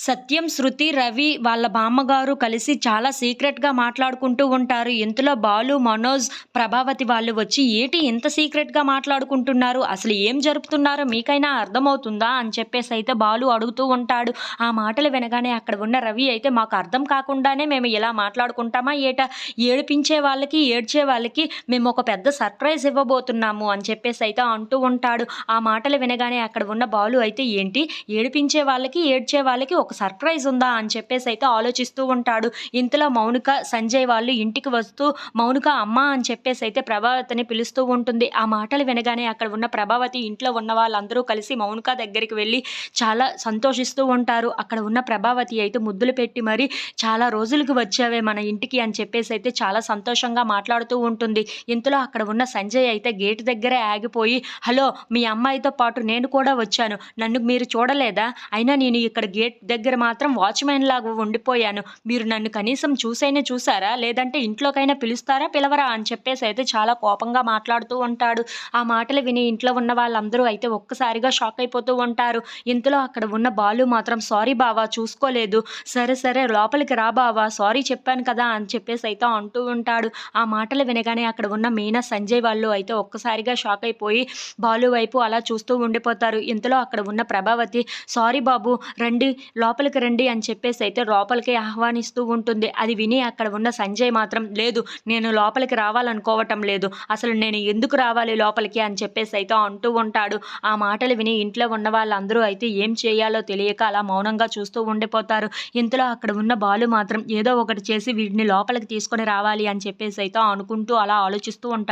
సత్యం శృతి రవి వాళ్ళ బామ్మగారు కలిసి చాలా సీక్రెట్గా మాట్లాడుకుంటూ ఉంటారు. ఇంతలో బాలు మనోజ్ ప్రభావతి వాళ్ళు వచ్చి ఏటి ఇంత సీక్రెట్గా మాట్లాడుకుంటున్నారు? అసలు ఏం జరుపుతున్నారో మీకైనా అర్థమవుతుందా? అని చెప్పేసి అయితే బాలు అడుగుతూ ఉంటాడు. ఆ మాటలు వినగానే అక్కడ ఉన్న రవి అయితే మాకు అర్థం కాకుండానే మేము ఇలా మాట్లాడుకుంటామా ఏట? ఏడిపించే వాళ్ళకి ఏడ్చే వాళ్ళకి మేము ఒక పెద్ద సర్ప్రైజ్ ఇవ్వబోతున్నాము అని చెప్పేసి అయితే అంటూ ఉంటాడు. ఆ మాటలు వినగానే అక్కడ ఉన్న బాలు అయితే ఏంటి? ఏడిపించే వాళ్ళకి ఏడ్చే వాళ్ళకి ఒక సర్ప్రైజ్ ఉందా అని చెప్పేసి అయితే ఆలోచిస్తూ ఉంటాడు. ఇంతలో మౌనిక సంజయ్ వాళ్ళు ఇంటికి వస్తూ మౌనిక అమ్మ అని చెప్పేసి అయితే ప్రభావతిని పిలుస్తూ ఉంటుంది. ఆ మాటలు వినగానే అక్కడ ఉన్న ప్రభావతి ఇంట్లో ఉన్న వాళ్ళందరూ కలిసి మౌనిక దగ్గరికి వెళ్ళి చాలా సంతోషిస్తూ ఉంటారు. అక్కడ ఉన్న ప్రభావతి అయితే ముద్దులు పెట్టి మరి చాలా రోజులకు వచ్చావే మన ఇంటికి అని చెప్పేసి అయితే చాలా సంతోషంగా మాట్లాడుతూ ఉంటుంది. ఇంతలో అక్కడ ఉన్న సంజయ్ అయితే గేట్ దగ్గరే ఆగిపోయి హలో మీ అమ్మాయితో పాటు నేను కూడా వచ్చాను. నన్ను మీరు చూడలేదా? అయినా నేను ఇక్కడ గేట్ దగ్గర దగ్గర మాత్రం వాచ్మెన్ లాగా ఉండిపోయాను. మీరు నన్ను కనీసం చూసైనా చూసారా? లేదంటే ఇంట్లోకైనా పిలుస్తారా? పిలవరా? అని చెప్పేసి అయితే చాలా కోపంగా మాట్లాడుతూ ఉంటాడు. ఆ మాటలు విని ఇంట్లో ఉన్న వాళ్ళందరూ అయితే ఒక్కసారిగా షాక్ అయిపోతూ ఉంటారు. ఇంతలో అక్కడ ఉన్న బాలు మాత్రం సారీ బావా చూసుకోలేదు. సరే సరే లోపలికి రా బావా సారీ చెప్పాను కదా అని చెప్పేసి అయితే అంటూ ఉంటాడు. ఆ మాటలు వినగానే అక్కడ ఉన్న మీనా సంజయ్ వాళ్ళు అయితే ఒక్కసారిగా షాక్ అయిపోయి బాలు వైపు అలా చూస్తూ ఉండిపోతారు. ఇంతలో అక్కడ ఉన్న ప్రభావతి సారీ బాబు రండి లోపలికి రండి అని చెప్పేసి అయితే లోపలికి ఆహ్వానిస్తూ ఉంటుంది. అది విని అక్కడ ఉన్న సంజయ్ మాత్రం లేదు నేను లోపలికి రావాలనుకోవటం లేదు. అసలు నేను ఎందుకు రావాలి లోపలికి? అని చెప్పేసి అయితే అంటూ ఉంటాడు. ఆ మాటలు విని ఇంట్లో ఉన్న వాళ్ళందరూ అయితే ఏం చేయాలో తెలియక అలా మౌనంగా చూస్తూ ఉండిపోతారు. ఇంతలో అక్కడ ఉన్న బాలు మాత్రం ఏదో ఒకటి చేసి వీడిని లోపలికి తీసుకొని రావాలి అని చెప్పేసి అయితే అనుకుంటూ అలా ఆలోచిస్తూ ఉంటాడు.